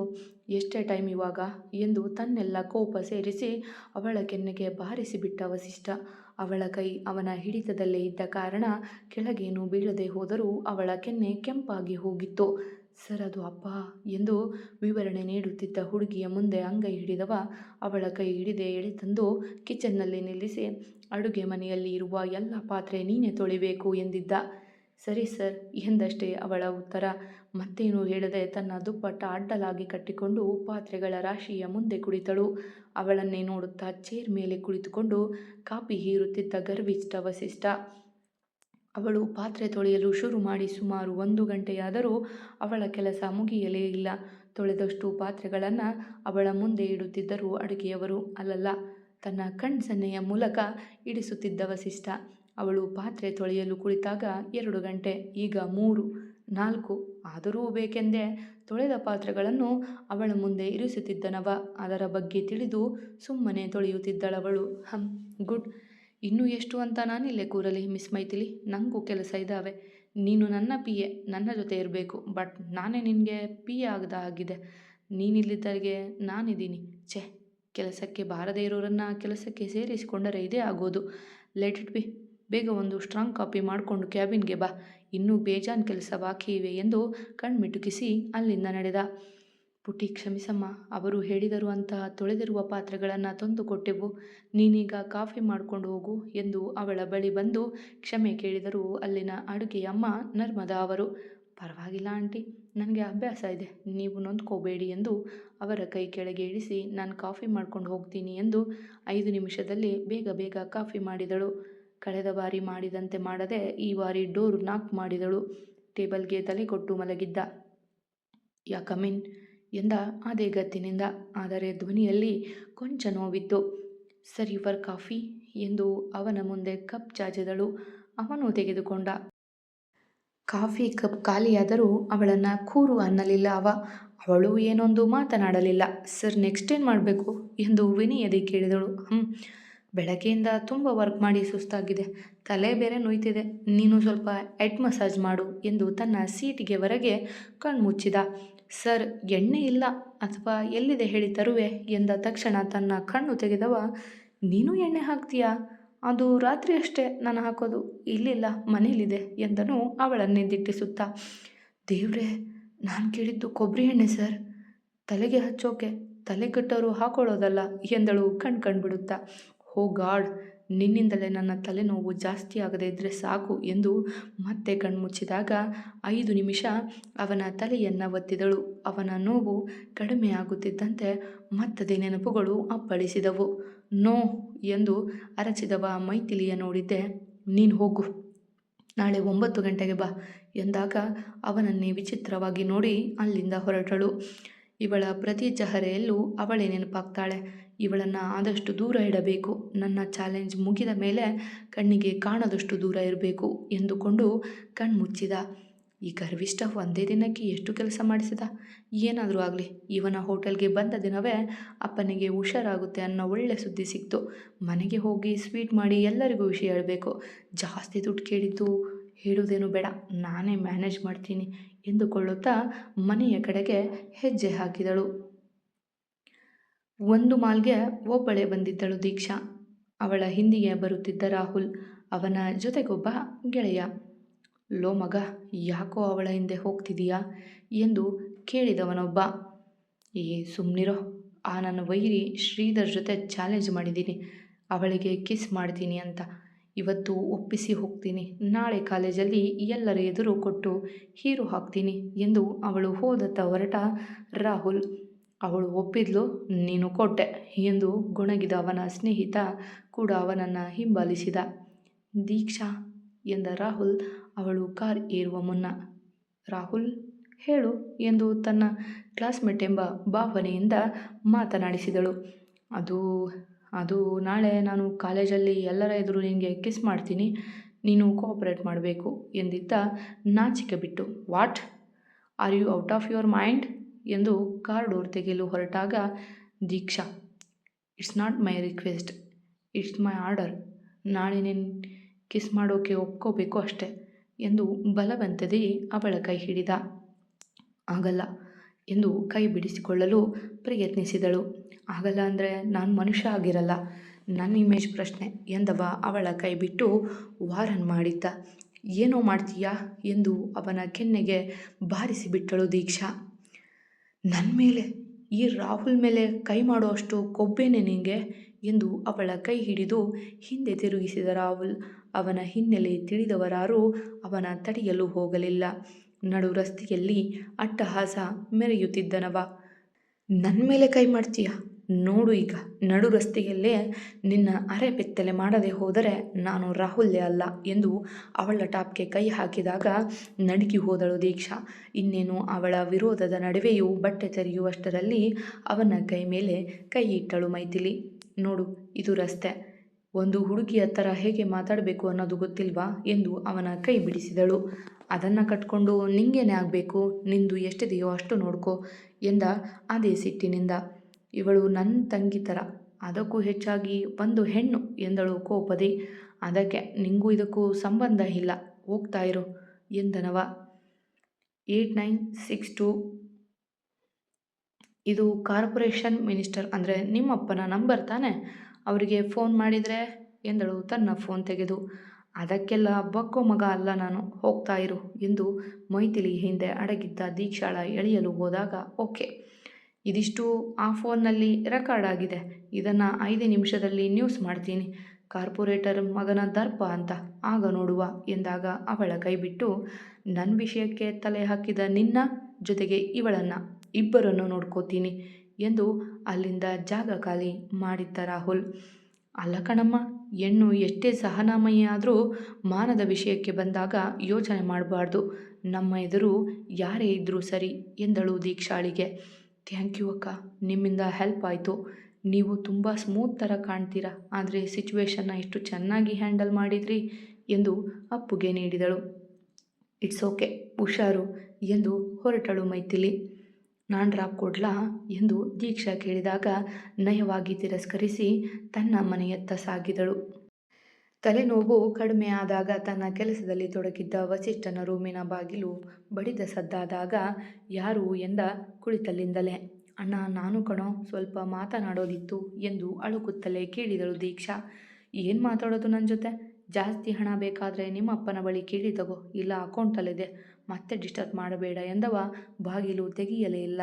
ಎಷ್ಟೇ ಟೈಮ್ ಇವಾಗ ಎಂದು ತನ್ನೆಲ್ಲ ಕೋಪ ಸೇರಿಸಿ ಅವಳ ಕೆನ್ನೆಗೆ ಬಾರಿಸಿಬಿಟ್ಟ ವಸಿಷ್ಠ. ಅವಳ ಕೈ ಅವನ ಹಿಡಿತದಲ್ಲೇ ಇದ್ದ ಕಾರಣ ಕೆಳಗೇನು ಬೀಳದೆ ಹೋದರೂ ಅವಳ ಕೆನ್ನೆ ಕೆಂಪಾಗಿ ಹೋಗಿತ್ತು. ಸರ್ ಅದು ಅಪ್ಪ ಎಂದು ವಿವರಣೆ ನೀಡುತ್ತಿದ್ದ ಹುಡುಗಿಯ ಮುಂದೆ ಅಂಗೈ ಹಿಡಿದವ ಅವಳ ಕೈ ಹಿಡಿದೆ ಎಳೆತಂದು ಕಿಚನ್ನಲ್ಲಿ ನಿಲ್ಲಿಸಿ, ಅಡುಗೆ ಮನೆಯಲ್ಲಿ ಇರುವ ಎಲ್ಲ ಪಾತ್ರೆ ನೀನೇ ತೊಳಿಬೇಕು ಎಂದಿದ್ದ. ಸರಿ ಸರ್ ಎಂದಷ್ಟೇ ಅವಳ ಉತ್ತರ. ಮತ್ತೇನು ಹೇಳದೆ ತನ್ನ ದುಪ್ಪಟ್ಟ ಅಡ್ಡಲಾಗಿ ಕಟ್ಟಿಕೊಂಡು ಪಾತ್ರೆಗಳ ರಾಶಿಯ ಮುಂದೆ ಕುಳಿತಳು. ಅವಳನ್ನೇ ನೋಡುತ್ತಾ ಚೇರ್ ಮೇಲೆ ಕುಳಿತುಕೊಂಡು ಕಾಪಿ ಹೀರುತ್ತಿದ್ದ ಗರ್ವಿಷ್ಠ ವಸಿಷ್ಠ. ಅವಳು ಪಾತ್ರೆ ತೊಳೆಯಲು ಶುರು ಮಾಡಿ ಸುಮಾರು ಒಂದು ಗಂಟೆಯಾದರೂ ಅವಳ ಕೆಲಸ ಮುಗಿಯಲೇ ಇಲ್ಲ. ತೊಳೆದಷ್ಟು ಪಾತ್ರೆಗಳನ್ನು ಅವಳ ಮುಂದೆ ಇಡುತ್ತಿದ್ದರು ಅಡುಗೆಯವರು ಅಲ್ಲಲ್ಲ. ತನ್ನ ಕಣ್ಸನ್ನೆಯ ಮೂಲಕ ಇಡಿಸುತ್ತಿದ್ದ ವಸಿಷ್ಠ. ಅವಳು ಪಾತ್ರೆ ತೊಳೆಯಲು ಕುಳಿತಾಗ ಎರಡು ಗಂಟೆ, ಈಗ ಮೂರು. ನಾಲ್ಕು. ಆದರೂ ಬೇಕೆಂದೇ ತೊಳೆದ ಪಾತ್ರೆಗಳನ್ನು ಅವಳ ಮುಂದೆ ಇರಿಸುತ್ತಿದ್ದನವ. ಅದರ ಬಗ್ಗೆ ತಿಳಿದು ಸುಮ್ಮನೆ ತೊಳೆಯುತ್ತಿದ್ದಳವಳು. ಹಂ, ಗುಡ್. ಇನ್ನೂ ಎಷ್ಟು ಅಂತ ನಾನಿಲ್ಲೇ ಕೂರಲಿ, ಮಿಸ್ ಮೈಥಿಲಿ. ನನಗೂ ಕೆಲಸ ಇದ್ದಾವೆ ನೀನು ನನ್ನ ಪಿ ಎ ನನ್ನ ಜೊತೆ ಇರಬೇಕು. ಬಟ್ ನಾನೇ ನಿನಗೆ ಪಿ ಎ ಆಗದ ಆಗಿದೆ ನೀನಿಲ್ಲಿದ್ದರಿಗೆ ನಾನಿದ್ದೀನಿ. ಛೆ, ಕೆಲಸಕ್ಕೆ ಬಾರದೇ ಇರೋರನ್ನು ಕೆಲಸಕ್ಕೆ ಸೇರಿಸಿಕೊಂಡರೆ ಇದೇ ಆಗೋದು. Let it be. ಬೇಗ ಒಂದು ಸ್ಟ್ರಾಂಗ್ ಕಾಪಿ ಮಾಡಿಕೊಂಡು ಕ್ಯಾಬಿನ್ಗೆ ಬಾ. ಇನ್ನೂ ಬೇಜಾನ್ ಕೆಲಸ ಬಾಕಿ ಇವೆ ಎಂದು ಕಣ್ಮಿಟುಕಿಸಿ ಅಲ್ಲಿಂದ ನಡೆದ. ಪುಟಿ ಕ್ಷಮಿಸಮ್ಮ, ಅವರು ಹೇಳಿದರು ಅಂತಹ ತೊಳೆದಿರುವ ಪಾತ್ರೆಗಳನ್ನು ತಂದು ಕೊಟ್ಟೆವು. ನೀನೀಗ ಕಾಫಿ ಮಾಡಿಕೊಂಡು ಹೋಗು ಎಂದು ಅವಳ ಬಳಿ ಬಂದು ಕ್ಷಮೆ ಕೇಳಿದರು ಅಲ್ಲಿನ ಅಡುಗೆಯಮ್ಮ ನರ್ಮದಾ ಅವರು. ಪರವಾಗಿಲ್ಲ ಆಂಟಿ, ನನಗೆ ಅಭ್ಯಾಸ ಇದೆ, ನೀವು ನೊಂದ್ಕೋಬೇಡಿ ಎಂದು ಅವರ ಕೈ ಕೆಳಗೆ ಇಳಿಸಿ, ನಾನು ಕಾಫಿ ಮಾಡ್ಕೊಂಡು ಹೋಗ್ತೀನಿ ಎಂದು ಐದು ನಿಮಿಷದಲ್ಲಿ ಬೇಗ ಬೇಗ ಕಾಫಿ ಮಾಡಿದಳು. ಕಳೆದ ಬಾರಿ ಮಾಡಿದಂತೆ ಮಾಡದೆ ಈ ಬಾರಿ ಡೋರ್ ನಾಕ್ ಮಾಡಿದಳು. ಟೇಬಲ್ಗೆ ತಲೆ ಕೊಟ್ಟು ಮಲಗಿದ್ದ. ಯಾ ಕಮಿನ್ ಎಂದ ಅದೇ ಗತ್ತಿನಿಂದ ಆದರೆ ಧ್ವನಿಯಲ್ಲಿ ಕೊಂಚ ನೋವಿತ್ತು. ಸರ್ ಯುವರ್ ಕಾಫಿ ಎಂದು ಅವನ ಮುಂದೆ ಕಪ್ ಚಾಚಿದಳು. ಅವನು ತೆಗೆದುಕೊಂಡ. ಕಾಫಿ ಕಪ್ ಖಾಲಿಯಾದರೂ ಅವಳನ್ನು ಕೂರು ಅನ್ನಲಿಲ್ಲ ಅವ. ಅವಳು ಏನೊಂದು ಮಾತನಾಡಲಿಲ್ಲ. ಸರ್ ನೆಕ್ಸ್ಟ್ ಏನು ಮಾಡಬೇಕು? ಎಂದು ವಿನಿಯದೆ ಕೇಳಿದಳು. ಹ್ಞೂ ಬೆಳಗ್ಗೆಯಿಂದ ತುಂಬ ವರ್ಕ್ ಮಾಡಿ ಸುಸ್ತಾಗಿದೆ. ತಲೆ ಬೇರೆ ನೋಯ್ತಿದೆ. ನೀನು ಸ್ವಲ್ಪ ಹೆಡ್ ಮಸಾಜ್ ಮಾಡು ಎಂದು ತನ್ನ ಸೀಟಿಗೆ ಹೊರಗೆ ಕಣ್ಮುಚ್ಚಿದ. ಸರ್, ಎಣ್ಣೆ ಇಲ್ಲ ಅಥವಾ ಎಲ್ಲಿದೆ ಹೇಳಿ ತರುವೆ ಎಂದ ತಕ್ಷಣ ತನ್ನ ಕಣ್ಣು ತೆಗೆದವ. ನೀನು ಎಣ್ಣೆ ಹಾಕ್ತೀಯಾ? ಅದು ರಾತ್ರಿ ಅಷ್ಟೇ ನಾನು ಹಾಕೋದು. ಇಲ್ಲಿಲ್ಲ ಮನೇಲಿದೆ ಎಂದನು ಅವಳನ್ನೇ ದಿಟ್ಟಿಸುತ್ತಾ. ದೇವ್ರೆ, ನಾನು ಕೇಳಿದ್ದು ಕೊಬ್ಬರಿ ಎಣ್ಣೆ, ಸರ್. ತಲೆಗೆ ಹಚ್ಚೋಕೆ ತಲೆ ಕಟ್ಟೋರು ಹಾಕೊಳ್ಳೋದಲ್ಲ ಎಂದಳು ಕಣ್ ಕಣ್ಬಿಡುತ್ತಾ. ಹೋ ಗಾಡ್, ನಿನ್ನಿಂದಲೇ ನನ್ನ ತಲೆನೋವು ಜಾಸ್ತಿ ಆಗದೇ ಇದ್ದರೆ ಸಾಕು ಎಂದು ಮತ್ತೆ ಕಣ್ಮುಚ್ಚಿದಾಗ ಐದು ನಿಮಿಷ ಅವನ ತಲೆಯನ್ನು ಒತ್ತಿದಳು. ಅವನ ನೋವು ಕಡಿಮೆಯಾಗುತ್ತಿದ್ದಂತೆ ಮತ್ತದೇ ನೆನಪುಗಳು ಅಪ್ಪಳಿಸಿದವು. ನೋ ಎಂದು ಅರಚಿದವ ಮೈಥಿಲಿಯ ನೋಡಿದ್ದೆ. ನೀನು ಹೋಗು, ನಾಳೆ ಒಂಬತ್ತು ಗಂಟೆಗೆ ಬಾ ಎಂದಾಗ ಅವನನ್ನೇ ವಿಚಿತ್ರವಾಗಿ ನೋಡಿ ಅಲ್ಲಿಂದ ಹೊರಟಳು. ಇವಳ ಪ್ರತಿ ಚಹರೆಯಲ್ಲೂ ಅವಳೇ ನೆನಪಾಗ್ತಾಳೆ. ಇವಳನ್ನು ಆದಷ್ಟು ದೂರ ಇಡಬೇಕು. ನನ್ನ ಚಾಲೆಂಜ್ ಮುಗಿದ ಮೇಲೆ ಕಣ್ಣಿಗೆ ಕಾಣದಷ್ಟು ದೂರ ಇರಬೇಕು ಎಂದುಕೊಂಡು ಕಣ್ಮುಚ್ಚಿದ ಈ ಗರ್ವಿಷ್ಠ ಒಂದೇ ದಿನಕ್ಕೆ ಎಷ್ಟು ಕೆಲಸ ಮಾಡಿಸಿದ? ಏನಾದರೂ ಆಗಲಿ, ಇವನ ಹೋಟೆಲ್ಗೆ ಬಂದ ದಿನವೇ ಅಪ್ಪನಿಗೆ ಹುಷಾರಾಗುತ್ತೆ ಅನ್ನೋ ಒಳ್ಳೆ ಸುದ್ದಿ ಸಿಕ್ತು. ಮನೆಗೆ ಹೋಗಿ ಸ್ವೀಟ್ ಮಾಡಿ ಎಲ್ಲರಿಗೂ ವಿಷಯ ಹೇಳಬೇಕು. ಜಾಸ್ತಿ ದುಡ್ಡು ಕೇಳಿದ್ದು ಹೇಳುವುದೇನು ಬೇಡ, ನಾನೇ ಮ್ಯಾನೇಜ್ ಮಾಡ್ತೀನಿ ಎಂದುಕೊಳ್ಳುತ್ತಾ ಮನೆಯ ಕಡೆಗೆ ಹೆಜ್ಜೆ ಹಾಕಿದಳು. ಒಂದು ಮಾಲ್ಗೆ ಒಬ್ಬಳೇ ಬಂದಿದ್ದಳು ದೀಕ್ಷಾ. ಅವಳ ಹಿಂದಿಗೆ ಬರುತ್ತಿದ್ದ ರಾಹುಲ್ ಅವನ ಜೊತೆಗೊಬ್ಬ ಗೆಳೆಯ. ಲೋ ಮಗ, ಯಾಕೋ ಅವಳ ಹಿಂದೆ ಹೋಗ್ತಿದೀಯಾ ಎಂದು ಕೇಳಿದವನೊಬ್ಬ. ಏ ಸುಮ್ಮನಿರೋ ಆ ನನ್ನ ವೈರಿ ಶ್ರೀಧರ್ ಜೊತೆ ಚಾಲೆಂಜ್ ಮಾಡಿದ್ದೀನಿ ಅವಳಿಗೆ ಕಿಸ್ ಮಾಡ್ತೀನಿ ಅಂತ. ಇವತ್ತು ಒಪ್ಪಿಸಿ ಹೋಗ್ತೀನಿ. ನಾಳೆ ಕಾಲೇಜಲ್ಲಿ ಎಲ್ಲರ ಎದುರು ಕೊಟ್ಟು ಹೀರು ಹಾಕ್ತೀನಿ ಎಂದು ಅವಳು ಹೋದತ್ತ ಹೊರಟ ರಾಹುಲ್. ಅವಳು ಒಪ್ಪಿದ್ಲು, ನೀನು ಕೊಟ್ಟೆ ಎಂದು ಗೊಣಗಿದ ಅವನ ಸ್ನೇಹಿತ ಕೂಡ ಅವನನ್ನು ಹಿಂಬಾಲಿಸಿದ. ದೀಕ್ಷಾ ಎಂದ ರಾಹುಲ್, ಅವಳು ಕಾರ್ ಏರುವ ಮುನ್ನ. ರಾಹುಲ್, ಹೇಳು ಎಂದು ತನ್ನ ಕ್ಲಾಸ್ಮೇಟ್ ಎಂಬ ಭಾವನೆಯಿಂದ ಮಾತನಾಡಿಸಿದಳು. ಅದು ಅದು ನಾಳೆ ನಾನು ಕಾಲೇಜಲ್ಲಿ ಎಲ್ಲರ ಎದುರು ನಿನಗೆ ಕಿಸ್ ಮಾಡ್ತೀನಿ, ನೀನು ಕೋಆಪ್ರೇಟ್ ಮಾಡಬೇಕು ಎಂದಿದ್ದ ನಾಚಿಕೆ ಬಿಟ್ಟು what? Are you out of your mind? ಎಂದು ಕಾರ್ ಡೋರ್ ತೆಗೆಯಲು ಹೊರಟಾಗ, Deeksha it's not my request it's my order ನಾಳೆ ನೀನು ಕಿಸ್ ಮಾಡೋಕೆ ಒಪ್ಕೋಬೇಕು ಅಷ್ಟೆ, ಎಂದು ಬಲವಂತದಿ ಅವಳ ಕೈ ಹಿಡಿದ. ಆಗಲ್ಲ, ಎಂದು ಕೈ ಬಿಡಿಸಿಕೊಳ್ಳಲು ಪ್ರಯತ್ನಿಸಿದಳು. ಆಗಲ್ಲ ಅಂದರೆ ನಾನು ಮನುಷ್ಯ ಆಗಿರಲ್ಲ ನನ್ನ ಇಮೇಜ್ ಪ್ರಶ್ನೆ, ಎಂದವ ಅವಳ ಕೈ ಬಿಟ್ಟು ವಾರನ್ ಮಾಡಿದ್ದ. ಏನೋ ಮಾಡ್ತೀಯಾ? ಎಂದು ಅವನ ಕೆನ್ನೆಗೆ ಬಾರಿಸಿಬಿಟ್ಟಳು ದೀಕ್ಷಾ. ನನ್ನ ಮೇಲೆ, ಈ ರಾಹುಲ್ ಮೇಲೆ ಕೈ ಮಾಡುವಷ್ಟು ಕೊಬ್ಬೇನೆ ನಿನಗೆ ಎಂದು ಅವಳ ಕೈ ಹಿಡಿದು ಹಿಂದೆ ತಿರುಗಿಸಿದ ರಾಹುಲ್. ಅವನ ಹಿನ್ನೆಲೆ ತಿಳಿದವರಾರೂ ಅವನ ತಡೆಯಲು ಹೋಗಲಿಲ್ಲ. ನಡು ರಸ್ತೆಯಲ್ಲಿ ಅಟ್ಟಹಾಸ ಮೆರೆಯುತ್ತಿದ್ದನವ. ನನ್ನ ಮೇಲೆ ಕೈ ಮಾಡ್ತೀಯ? ನೋಡು ಈಗ, ನಡು ರಸ್ತೆಯಲ್ಲೇ ನಿನ್ನ ಅರೆ ಬೆತ್ತಲೆ ಮಾಡದೆ ಹೋದರೆ ನಾನು ರಾಹುಲ್ಯ ಅಲ್ಲ ಎಂದು ಅವಳ ಟಾಪ್ಗೆ ಕೈ ಹಾಕಿದಾಗ ನಡುಗಿ ಹೋದಳು ದೀಕ್ಷಾ. ಇನ್ನೇನು ಅವಳ ವಿರೋಧದ ನಡುವೆಯೂ ಬಟ್ಟೆ ತೆರೆಯುವಷ್ಟರಲ್ಲಿ ಅವನ ಕೈ ಮೇಲೆ ಕೈ ಇಟ್ಟಳು ಮೈಥಿಲಿ. ನೋಡು, ಇದು ರಸ್ತೆ. ಒಂದು ಹುಡುಗಿಯ ಥರ ಹೇಗೆ ಮಾತಾಡಬೇಕು ಅನ್ನೋದು ಗೊತ್ತಿಲ್ವಾ ಎಂದು ಅವನ ಕೈ ಬಿಡಿಸಿದಳು. ಅದನ್ನು ಕಟ್ಕೊಂಡು ನಿಂಗೇನೆ ಆಗಬೇಕು? ನಿಂದು ಎಷ್ಟಿದೆಯೋ ಅಷ್ಟು ನೋಡ್ಕೋ ಎಂದ ಅದೇ ಸಿಟ್ಟಿನಿಂದ ಇವಳು ನನ್ನ ತಂಗಿ ಥರ ಅದಕ್ಕೂ ಹೆಚ್ಚಾಗಿ ಒಂದು ಹೆಣ್ಣು ಎಂದಳು ಕೋಪದಿ. ಅದಕ್ಕೆ ನಿಂಗೂ ಇದಕ್ಕೂ ಸಂಬಂಧ ಇಲ್ಲ. ಹೋಗ್ತಾ ಇರು ಎಂದನವ. Eight nine six two. ಇದು ಕಾರ್ಪೊರೇಷನ್ ಮಿನಿಸ್ಟರ್ ಅಂದರೆ ನಿಮ್ಮಪ್ಪನ ನಂಬರ್ ತಾನೆ? ಅವರಿಗೆ ಫೋನ್ ಮಾಡಿದರೆ ಎಂದಳು ತನ್ನ ಫೋನ್ ತೆಗೆದು. ಅದಕ್ಕೆಲ್ಲ ಬಕ್ಕೋ ಮಗ ಅಲ್ಲ ನಾನು, ಹೋಗ್ತಾ ಇರು ಎಂದು ಮೈಥಿಲಿ ಹಿಂದೆ ಅಡಗಿದ್ದ ದೀಕ್ಷಾಳ ಎಳೆಯಲು ಹೋದಾಗ ಓಕೆ. ಇದಿಷ್ಟು ಆ ಫೋನ್ನಲ್ಲಿ ರೆಕಾರ್ಡ್ ಆಗಿದೆ. ಇದನ್ನು ಐದು ನಿಮಿಷದಲ್ಲಿ ನ್ಯೂಸ್ ಮಾಡ್ತೀನಿ. ಕಾರ್ಪೊರೇಟರ್ ಮಗನ ದರ್ಪ ಅಂತ ಆಗ ನೋಡುವ ಎಂದಾಗ ಅವಳ ಕೈಬಿಟ್ಟು ನನ್ನ ವಿಷಯಕ್ಕೆ ತಲೆ ಹಾಕಿದ ನಿನ್ನ ಜೊತೆಗೆ ಇವಳನ್ನು ಇಬ್ಬರನ್ನು ನೋಡ್ಕೋತೀನಿ ಎಂದು ಅಲ್ಲಿಂದ ಜಾಗ ಖಾಲಿ ಮಾಡಿದ್ದ ರಾಹುಲ್. ಅಲ್ಲ ಕಣಮ್ಮ, ಹೆಣ್ಣು ಎಷ್ಟೇ ಸಹನಾಮಯಿ ಆದರೂ ಮಾನದ ವಿಷಯಕ್ಕೆ ಬಂದಾಗ ಯೋಚನೆ ಮಾಡಬಾರ್ದು. ನಮ್ಮ ಎದುರು ಯಾರೇ ಇದ್ದರೂ ಸರಿ ಎಂದಳು ದೀಕ್ಷಾಳಿಗೆ. ಥ್ಯಾಂಕ್ ಯು ಅಕ್ಕ. ನಿಮ್ಮಿಂದ ಹೆಲ್ಪ್ ಆಯಿತು. ನೀವು ತುಂಬ ಸ್ಮೂತ್ ಥರ ಕಾಣ್ತೀರಾ. ಆದರೆ ಸಿಚುವೇಶನ್ನ ಎಷ್ಟು ಚೆನ್ನಾಗಿ ಹ್ಯಾಂಡಲ್ ಮಾಡಿದ್ರಿ ಎಂದು ಅಪ್ಪುಗೆ ನೀಡಿದಳು. ಇಟ್ಸ್ ಓಕೆ ಹುಷಾರು ಎಂದು ಹೊರಟಳು ಮೈಥಿಲಿ. ನಾನು ಡ್ರಾಪ್ ಕೊಡ್ಲಾ? ಎಂದು ದೀಕ್ಷಾ ಕೇಳಿದಾಗ ನಯವಾಗಿ ತಿರಸ್ಕರಿಸಿ ತನ್ನ ಮನೆಯತ್ತ ಸಾಗಿದಳು. ತಲೆನೋವು ಕಡಿಮೆ ಆದಾಗ ತನ್ನ ಕೆಲಸದಲ್ಲಿ ತೊಡಗಿದ್ದ ವಸಿಷ್ಠನ ರೂಮಿನ ಬಾಗಿಲು ಬಡಿದ ಸದ್ದಾದಾಗ ಯಾರು ಎಂದ ಕುಳಿತಲ್ಲಿಂದಲೇ, ಅಣ್ಣ, ನಾನು ಕಣೋ, ಸ್ವಲ್ಪ ಮಾತನಾಡೋದಿತ್ತು ಎಂದು ಅಳುಕುತ್ತಲೇ ಕೇಳಿದಳು ದೀಕ್ಷಾ. ಏನು ಮಾತಾಡೋದು ನನ್ನ ಜೊತೆ? ಜಾಸ್ತಿ ಹಣ ಬೇಕಾದರೆ ನಿಮ್ಮ ಅಪ್ಪನ ಬಳಿ ಕೇಳಿ ತಗೋ, ಇಲ್ಲ ಅಕೌಂಟಲ್ಲಿದೆ. ಮತ್ತೆ ಡಿಸ್ಟರ್ಬ್ ಮಾಡಬೇಡ ಎಂದವ. ಬಾಗಿಲು ತೆಗೆಯಲೇ ಇಲ್ಲ.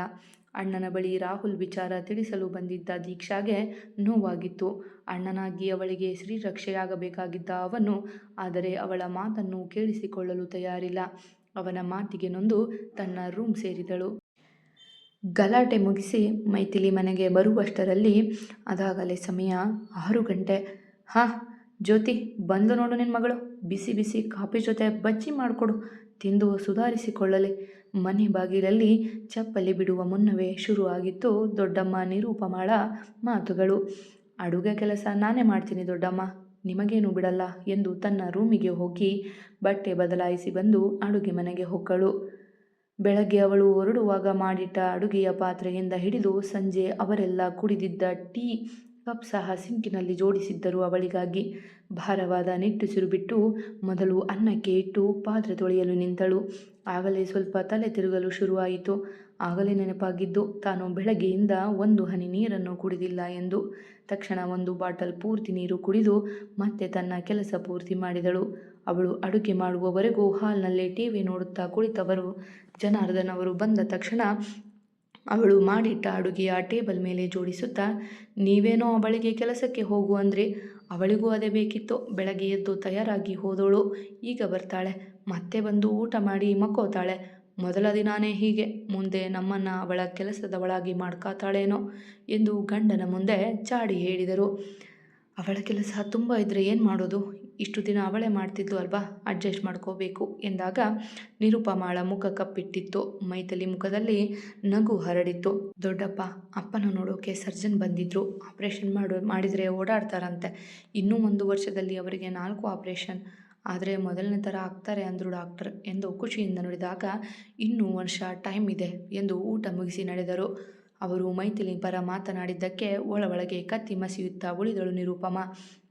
ಅಣ್ಣನ ಬಳಿ ರಾಹುಲ್ ವಿಚಾರ ತಿಳಿಸಲು ಬಂದಿದ್ದ ದೀಕ್ಷಾಗೆ ನೋವಾಗಿತ್ತು. ಅಣ್ಣನಾಗಿ ಅವಳಿಗೆ ಶ್ರೀರಕ್ಷೆಯಾಗಬೇಕಾಗಿದ್ದ ಅವನು, ಆದರೆ ಅವಳ ಮಾತನ್ನು ಕೇಳಿಸಿಕೊಳ್ಳಲು ತಯಾರಿಲ್ಲ. ಅವನ ಮಾತಿಗೆ ನೊಂದು ತನ್ನ ರೂಮ್ ಸೇರಿದಳು. ಗಲಾಟೆ ಮುಗಿಸಿ ಮೈಥಿಲಿ ಮನೆಗೆ ಬರುವಷ್ಟರಲ್ಲಿ ಅದಾಗಲೇ ಸಮಯ ಆರು ಗಂಟೆ. ಹಾ, ಜ್ಯೋತಿ, ಬಂದು ನೋಡು ನಿನ್ನ ಮಗಳು. ಬಿಸಿ ಬಿಸಿ ಕಾಫಿ ಜೊತೆ ಬಜ್ಜಿ ಮಾಡಿಕೊಡು. ತಿಂದು ಸುಧಾರಿಸಿಕೊಳ್ಳಲಿ. ಮನೆ ಬಾಗಿಲಲ್ಲಿ ಚಪ್ಪಲಿ ಬಿಡುವ ಮುನ್ನವೇ ಶುರುವಾಗಿತ್ತು ದೊಡ್ಡಮ್ಮ ನಿರೂಪಮಾಳ ಮಾತುಗಳು. ಅಡುಗೆ ಕೆಲಸ ನಾನೇ ಮಾಡ್ತೀನಿ ದೊಡ್ಡಮ್ಮ, ನಿಮಗೇನು ಬಿಡಲ್ಲ ಎಂದು ತನ್ನ ರೂಮಿಗೆ ಹೋಗಿ ಬಟ್ಟೆ ಬದಲಾಯಿಸಿ ಬಂದು ಅಡುಗೆ ಮನೆಗೆ ಹೊಕ್ಕಳು. ಬೆಳಗ್ಗೆ ಅವಳು ಹೊರಡುವಾಗ ಮಾಡಿಟ್ಟ ಅಡುಗೆಯ ಪಾತ್ರೆಯಿಂದ ಹಿಡಿದು ಸಂಜೆ ಅವರೆಲ್ಲ ಕುಡಿದಿದ್ದ ಟೀ ಕಪ್ ಸಹ ಸಿಂಕಿನಲ್ಲಿ ಜೋಡಿಸಿದ್ದರು ಅವಳಿಗಾಗಿ. ಭಾರವಾದ ನಿಟ್ಟುಸಿರು ಬಿಟ್ಟು ಮೊದಲು ಅನ್ನಕ್ಕೆ ಇಟ್ಟು ಪಾತ್ರೆ ತೊಳೆಯಲು ನಿಂತಳು. ಆಗಲೇ ಸ್ವಲ್ಪ ತಲೆ ತಿರುಗಲು ಶುರುವಾಯಿತು. ಆಗಲೇ ನೆನಪಾಗಿದ್ದು, ತಾನು ಬೆಳಗ್ಗೆಯಿಂದ ಒಂದು ಹನಿ ನೀರನ್ನು ಕುಡಿದಿಲ್ಲ ಎಂದು. ತಕ್ಷಣ ಒಂದು ಬಾಟಲ್ ಪೂರ್ತಿ ನೀರು ಕುಡಿದು ಮತ್ತೆ ತನ್ನ ಕೆಲಸ ಪೂರ್ತಿ ಮಾಡಿದಳು. ಅವಳು ಅಡುಗೆ ಮಾಡುವವರೆಗೂ ಹಾಲ್ನಲ್ಲೇ ಟಿ ವಿ ನೋಡುತ್ತಾ ಕುಳಿತವರು. ಜನಾರ್ದನವರು ಬಂದ ತಕ್ಷಣ ಅವಳು ಮಾಡಿಟ್ಟ ಅಡುಗೆಯ ಟೇಬಲ್ ಮೇಲೆ ಜೋಡಿಸುತ್ತಾ, ನೀವೇನೋ ಅವಳಿಗೆ ಕೆಲಸಕ್ಕೆ ಹೋಗು ಅಂದರೆ, ಅವಳಿಗೂ ಅದೇ ಬೇಕಿತ್ತು. ಬೆಳಗ್ಗೆ ಎದ್ದು ತಯಾರಾಗಿ ಹೋದವಳು ಈಗ ಬರ್ತಾಳೆ. ಮತ್ತೆ ಬಂದು ಊಟ ಮಾಡಿ ಮಕ್ಕೋತಾಳೆ. ಮೊದಲ ದಿನಾನೇ ಹೀಗೆ. ಮುಂದೆ ನಮ್ಮನ್ನು ಅವಳ ಕೆಲಸದವಳಾಗಿ ಮಾಡ್ಕಾತಾಳೇನೋ ಎಂದು ಗಂಡನ ಮುಂದೆ ಚಾಡಿ ಹೇಳಿದರು. ಅವಳ ಕೆಲಸ ತುಂಬ ಇದ್ದರೆ ಏನು ಮಾಡೋದು? ಇಷ್ಟು ದಿನ ಅವಳೇ ಮಾಡ್ತಿದ್ಲು ಅಲ್ವಾ? ಅಡ್ಜಸ್ಟ್ ಮಾಡ್ಕೋಬೇಕು ಎಂದಾಗ ನಿರುಪಮಾಳ ಮುಖ ಕಪ್ಪಿಟ್ಟಿತ್ತು. ಮೈತಲಿ ಮುಖದಲ್ಲಿ ನಗು ಹರಡಿತ್ತು. ದೊಡ್ಡಪ್ಪ, ಅಪ್ಪನ ನೋಡೋಕೆ ಸರ್ಜನ್ ಬಂದಿದ್ರು. ಆಪ್ರೇಷನ್ ಮಾಡೋ, ಮಾಡಿದರೆ ಓಡಾಡ್ತಾರಂತೆ. ಇನ್ನೂ ಒಂದು ವರ್ಷದಲ್ಲಿ ಅವರಿಗೆ ನಾಲ್ಕು ಆಪ್ರೇಷನ್. ಆದರೆ ಮೊದಲನೇ ಥರ ಆಗ್ತಾರೆ ಅಂದರು ಡಾಕ್ಟರ್ ಎಂದು ಖುಷಿಯಿಂದ ನುಡಿದಾಗ, ಇನ್ನೂ ವರ್ಷ ಟೈಮ್ ಇದೆ ಎಂದು ಊಟ ಮುಗಿಸಿ ನಡೆದರು. ಅವರು ಮೈಥಿಲಿ ಪರ ಮಾತನಾಡಿದ್ದಕ್ಕೆ ಒಳ ಒಳಗೆ ಕತ್ತಿ ಮಸಿಯುತ್ತಾ ಉಳಿದಳು ನಿರೂಪಮ.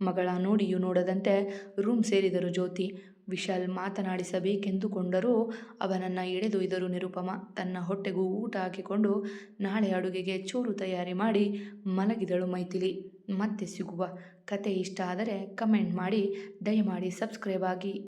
ಮಗಳ ನೋಡಿಯೂ ನೋಡದಂತೆ ರೂಮ್ ಸೇರಿದರು ಜ್ಯೋತಿ. ವಿಶಾಲ್ ಮಾತನಾಡಿಸಬೇಕೆಂದುಕೊಂಡರೂ ಅವನನ್ನು ಎಳೆದೊಯ್ದರು ನಿರುಪಮ. ತನ್ನ ಹೊಟ್ಟೆಗೂ ಊಟ ಹಾಕಿಕೊಂಡು ನಾಳೆ ಅಡುಗೆಗೆ ಚೂರು ತಯಾರಿ ಮಾಡಿ ಮಲಗಿದಳು ಮೈಥಿಲಿ. ಮತ್ತೆ ಸಿಗುವ ಕತೆ ಇಷ್ಟ ಆದರೆ ಕಮೆಂಟ್ ಮಾಡಿ. ದಯಮಾಡಿ ಸಬ್ಸ್ಕ್ರೈಬ್ ಆಗಿ.